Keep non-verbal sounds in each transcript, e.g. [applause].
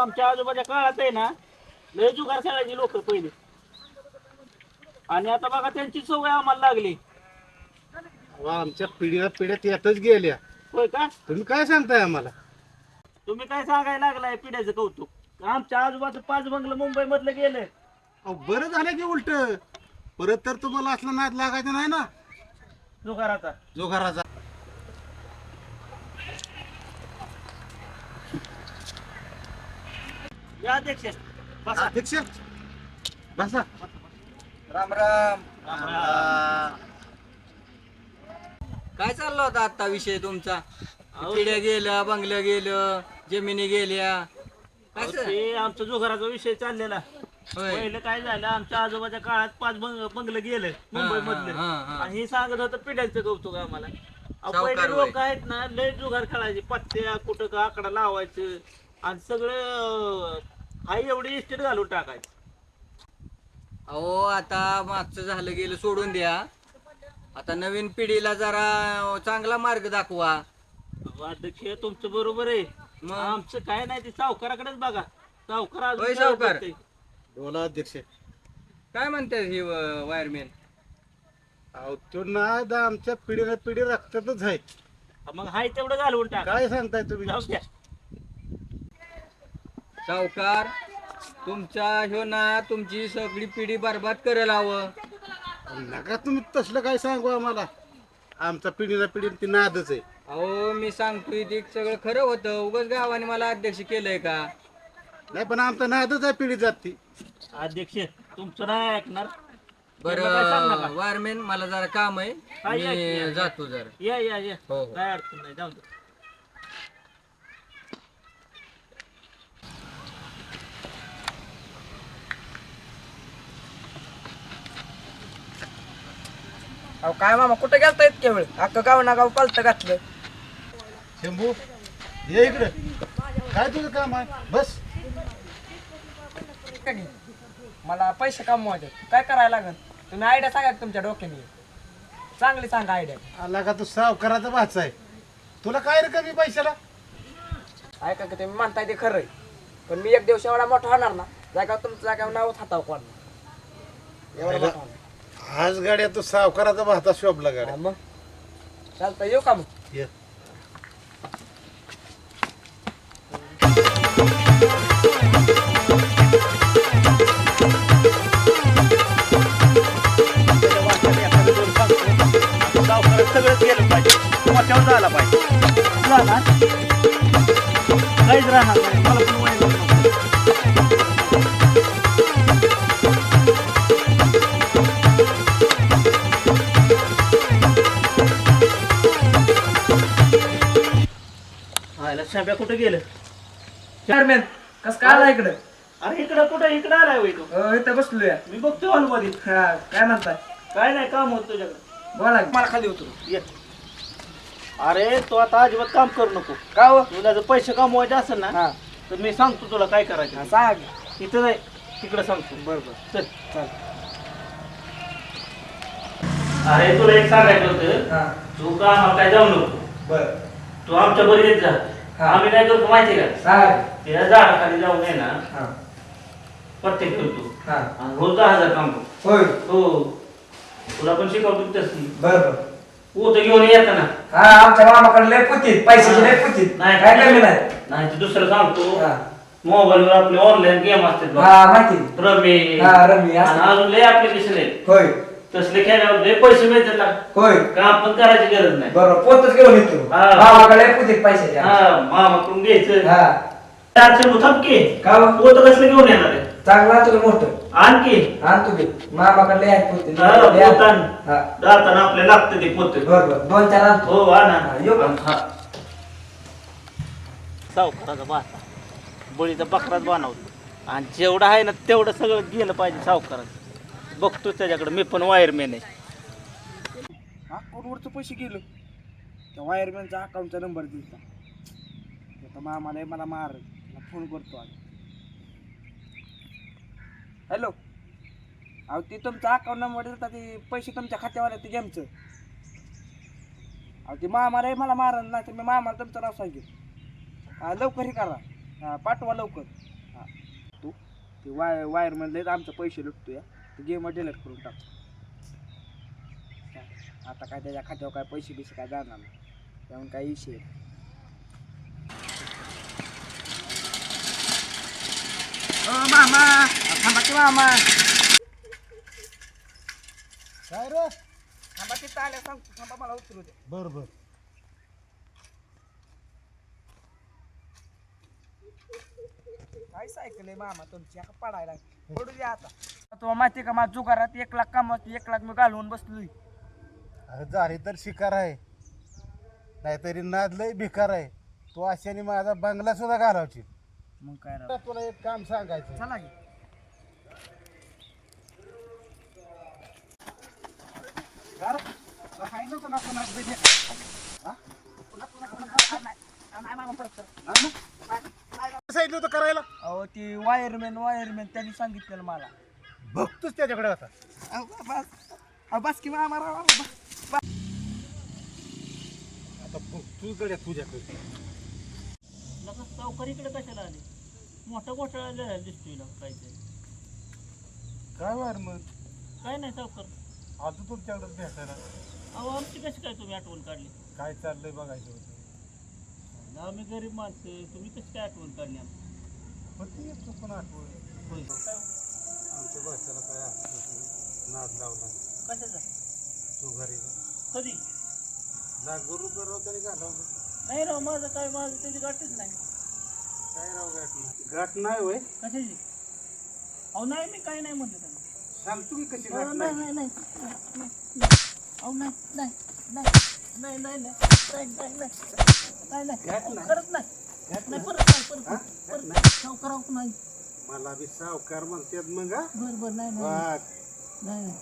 आमच्या आजोबाच्या काळात आहे ना लय जुगार खेळायची लोक पहिले. आणि आता बघा त्यांची सवय आम्हाला लागली. अहो, आमच्या पिढीला पिढ्यात येतच गेल्या. होय का? तुम्ही काय सांगताय आम्हाला? तुम्ही काय सांगायला लागलाय पिढ्याचं कौतुक? आमच्या आजोबाचं पाच बंगलं मुंबई मधलं गेलंय. अहो, बरं झालं की उलट. परत तर तुम्हाला असला नाद लागायचा नाही ना. जुगाराचा. जो घराचा या अध्यक्ष बसा. अध्यक्ष बसा. राम राम. राम. काय चालला होता आता विषय तुमचा? पिढ्या गेल्या बंगल्या गेलं जमिनी गेल्या. अहो, ते आमचा जुगाराचा विषय चाललेला. होय. पहिलं काय झालं आमच्या आजोबाच्या काळात पाच बंग बंगलं गेलं मुंबई मधलं हा, हा, हा. आणि हे सांगत होतं पिढ्याचं कौतुक आम्हाला. अहो, सावकार पहिले होय. लोक आहेत ना लय जुगार खेळायचे. पत्त्या कुठं का आकडा लावायचं. आणि सगळं हाय एवढी इस्टेट घालून टाकायचं. अहो आता मागचं झालं गेलं सोडून द्या. आता नवीन पिढीला जरा चांगला मार्ग दाखवा. अहो, अध्यक्ष तुमचं बरोबर आहे. मग? आमचं काय नाही ते सावकाराकडेच बघा. सावकार अजून होय, काय सावकार. करतंय? बोला अध्यक्ष. काय म्हणतात ही वायरमॅन? अहो तो नाद आमच्या पिढीला पिढी रक्तातच आहे. मग हाय तेवढं घालवून टाका. काय सांगताय तुम्ही? जाऊ द्या. सावकार तुमचा ह्यो ना तुमची सगळी पिढी बरबाद करायला हवं नका तुम्ही तसलं काय सांगू आम्हाला. आमच्या पिढीला पिढी ती नादच आहे. अहो मी सांगतोय ते सगळं खरं होतं. उगाच गावाने मला अध्यक्ष केलंय का? नाही पण आमचा नादच आहे पिढी जात. ती अध्यक्ष तुमचं नाही ऐकणार. त्यांना काय सांगू बरं नका. वायरमॅन मला जरा काम आहे. हा, या की, या. मी जातो जरा. या या या. हो, हो. काय अडचण नाही जाऊ दे. अहो काय मामा कुठं गेलता इतक्या वेळ? अख्खं गाव ना गाव पालतं घातलं शंभू ये इकडे. काय तुझं काम आहे? बस. का? मला पैसे कमवायचे काय करायला लागल तुम्ही आयडिया सांगा की तुमच्या डोक्याने. चांगली सांगा आयडिया. आला का तू सावकाराचा भाच आहे. तुला काय रे कमी पैशाला? ऐका की तुम्ही म्हणताय ते खरंय. पण मी एक दिवस एवढा मोठा होणार ना जागा तुमचं जागा नाव हाताव कोण एवढा मोठा होणार. आज गाड्या तू सावकाराचा भाता शोभला गाड्या मग चालतं येऊ का मग ये. सगळंच गेलं पाहिजे मोठ्यावर झाला पाहिजे झाला काहीच राहणार नाही मला पण वय नको. शाब्या कुठं गेलं? चेअरमॅन कस काय आला इकडं? अरे इकडं कुठं? इकडं आलाय वय तू. इथं बसलोय. मी बघतो हॉलमध्ये हा काय म्हणताय? काय नाही काम होत तुझ्याकडे. बोला की. मला खाली उतरू. ये. अरे तू आता अजिबात काम करू नको. का हो? तुला जर पैसे कमवायचे असेल ना हा. तर मी सांगतो तुला काय करायचं हा, सांगा. की. इथं नाही तिकडे सांगतो. बरोबर चल. चल. अरे तुला एक सांगायचं होतं. हा. तू काम काय जाऊ नको? बर. तू आमच्या बरी येत जा. आम्ही काय करतो माहिती का? की. त्या झाडाखाली जाऊन आहे ना हा. प्रत्येक करतो. हा. आणि रोज दहा हजार काम करतो. होय. हो. तुला पण शिकवतो तसं. बरोबर पोत घेऊन येताना. हा आमच्या मामाकडे लय पुतीत पैशाची लय पुतीत नाही काय कमी नाही. नाही ते दुसरं सांगतो. हा. मोबाईल वर आपले ऑनलाईन गेम असतात बघ. हा माहिती. रमी. हा, रमी असतात. आणि अजून लय ऍप्लिकेशन आहेत. होय. तसले खेळल्यावर लय पैसे मिळतात ना. होय. काम पण करायची गरज नाही. बरोबर पोतच घेऊन येतो हा. मामाकडे लय पुतीत पैशाची हा मामाकडून घ्यायचं. हा. चारशे थपके का. हो? पोत कसलं घेऊन येणार आहे? चांगला तुला मोठं? आणखी आण तू घे मामाकडे लय आहेत पोते. हा. हा. जाताना आपले लागतं ते पोत. बरोबर दोन चार आणतो. हो आणा हा, येऊ का? हा. सावकाराचा बाता बळीचा बकराच बनवतो आणि जेवढं आहे ना तेवढं सगळं गेलं पाहिजे सावकारात बघतो त्याच्याकडे. मी पण वायरमॅन आहे. हा पैसे गेलो? त्या वायरमॅनचा अकाउंटचा नंबर दिला आता मामाला मला मार फोन करतो आज. हॅलो अहो ते तुमचा अकाउंट नंबर दिला ते पैसे तुमच्या खात्यावर आहे ते गेमचं अहो ते मामाला मला मारल नाही तर मी मामाला तुमचं नाव सांगेल. लवकर हे करा. हां पाठवा लवकर. हां. तू ते वाय वायरमॅन लयच आमचं पैसे लुटतो या गेम डिलीट करून टाक आता काय त्याच्या खात्यावर काय पैसे बिसे काय जाणार नाही त्यामुळे काय विषय नाही. ओ मामा थांबा की मामा काय रे थांबा की आल्या सांगतो थांबा मला उतरू दे बर बर काय सायकल आहे मामा तुमची आता पडायला पडू द्या आता तुम्हाला माहिती का माझ्या जुगारात एक लाख कामात एक लाख मी घालवून बसलोय अरे झाली तर शिकार आहे नाहीतरी नाद लय भिकार आहे तो अशाने माझा बंगला सुद्धा घालावची मग काय राव तुला एक काम सांगायचं चला की सांगितलं होतं करायला? अहो ती वायरमॅन वायरमॅन त्यांनी सांगितलेलं मला. बघतोच त्याच्याकडे आता. अहो, बस. अहो, बस की मामा राव, बस. आता बघतोच गड्या तुझ्याकडे. लगा सावकारीकडे कशाला आले? मोठा घोटाळा झाला दिसतोय ना काहीतरी. काय वार मग? काय नाही सावकार. आता तुमच्याकडे भेटायला. अहो आमची कशी काय तुम्ही आठवण काढली? काय चाललंय बघायचं होतं. आम्ही गरीब माणसं तुम्ही कशी काय आठवण काढली आमची? होती एक चुकून आठवण. होय. आमच्या भाषेला काय असं नाद लावला. कशाचा? तू घरी. कधी? लाखो रुपये राव तरी घालवलं. नाही राव माझं काय माझं त्याची गाठच नाही. काय राव गाठ नाही? गाठ नाही होय. कशाची? अहो नाही मी काही नाही म्हणलं त्यांना. सांगतो मी कशी गाठ नाही नाही. नाही, नाही. अहो नाही नाही नाही नाही नाही नाही नाही. नाही नाही. नाही गाठ अहो, नाही. खरंच नाही. गाठ नाही नाही. परत नाही परत? नाही. परत गाठ नाही. सावकार अहो, नाही. मला बी सावकार म्हणतात मग हा? बरं बरं नाही नाही. वाघ. नाही. नाही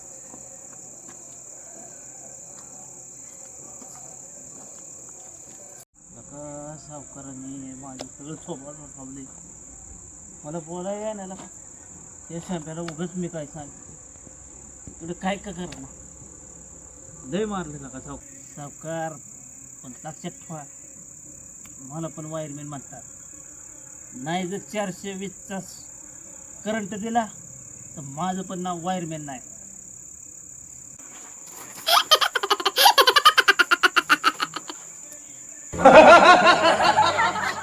नका सावकारांनी माझं सगळं सोबत थांबले मला बोलायला आहे ना या शांप्याला उगाच मी काय सांग इकडे काय का करणार लय मारले नका साव सावकार पण लक्षात ठेवा. मला पण वायरमॅन म्हणतात. नाही जर चारशे वीसचा करंट दिला तर माझं पण नाव वायरमॅन नाही. [laughs]